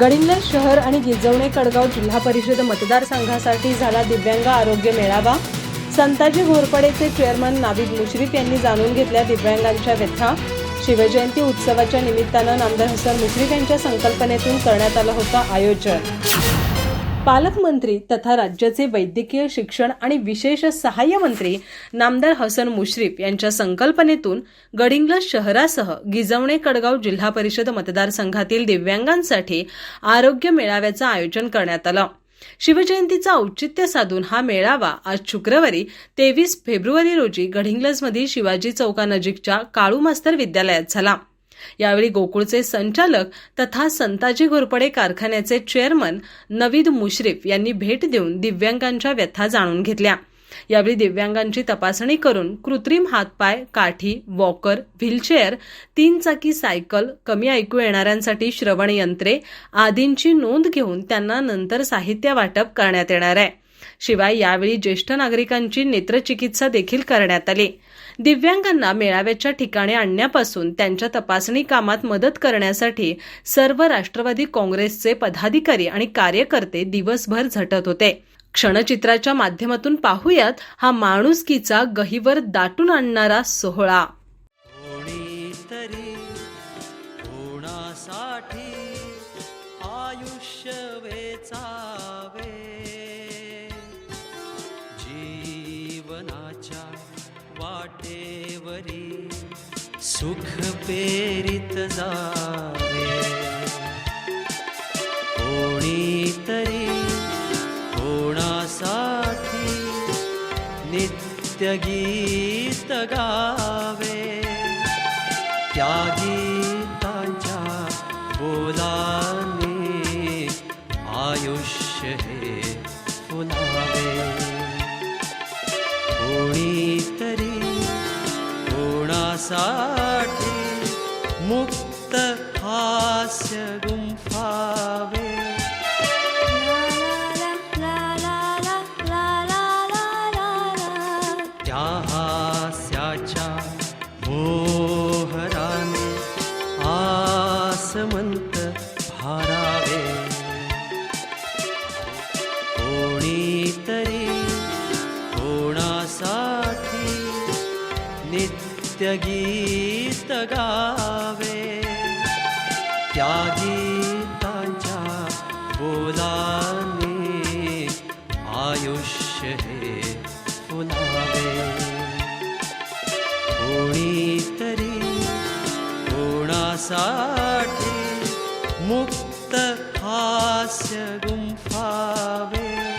गडिंग्लज शहर आणि गिरजवणे कडगाव जिल्हा परिषद मतदारसंघासाठी झाला दिव्यांग आरोग्य मेळावा. संताजी घोरपडेचे चेअरमन नाविद मुश्रीफ यांनी जाणून घेतल्या दिव्यांगांच्या व्यथा. शिवजयंती उत्सवाच्या निमित्तानं नामदार हसन मुश्रीफ यांच्या संकल्पनेतून करण्यात आलं होतं आयोजन. पालकमंत्री तथा राज्याचे वैद्यकीय शिक्षण आणि विशेष सहाय्य मंत्री नामदार हसन मुश्रीफ यांच्या संकल्पनेतून गडिंग्लज शहरासह गिजवणे कडगाव जिल्हा परिषद मतदारसंघातील दिव्यांगांसाठी आरोग्य मेळाव्याचं आयोजन करण्यात आलं. शिवजयंतीचं औचित्य साधून हा मेळावा आज शुक्रवारी तेवीस फेब्रुवारी रोजी गडिंग्लजमधील शिवाजी चौकानजीकच्या काळू मास्तर विद्यालयात झाला. यावेळी गोकुळचे संचालक तथा संताजी घोरपडे कारखान्याचे चेअरमन नवीद मुश्रीफ यांनी भेट देऊन दिव्यांगांच्या व्यथा जाणून घेतल्या. यावेळी दिव्यांगांची तपासणी करून कृत्रिम हातपाय काठी वॉकर व्हीलचेअर तीन चाकी सायकल कमी ऐकू येणाऱ्यांसाठी श्रवण यंत्रे आदींची नोंद घेऊन त्यांना नंतर साहित्य वाटप करण्यात येणार आहे. शिवाय यावेळी ज्येष्ठ नागरिकांची नेत्रचिकित्सा देखील करण्यात आली. दिव्यांगांना मेळाव्याच्या ठिकाणी आणण्यापासून त्यांच्या तपासणी कामात मदत करण्यासाठी सर्व राष्ट्रवादी काँग्रेसचे पदाधिकारी आणि कार्यकर्ते दिवसभर झटत होते. क्षणचित्राच्या माध्यमातून पाहूयात हा माणुसकीचा गहिवर दाटून आणणारा सोहळा. आयुष्य वेचा सुख पेरित जावे। कोणीतरी कोणासाठी नित्य गीत गावे। त्या गीतांच्या बोलाने आयुष्य हे फुलावे। कोणीतरी कोणासाठी मुक्तहास्य गुम्फावे च आसमन्त हरावे कोणीतरेणा साथी नृत्यगी गीत गावे। त्या गीतांच्या बोलाने आयुष्य हे फुलावे। कोणीतरी कोणासाठी मुक्त हास्य गुंफावे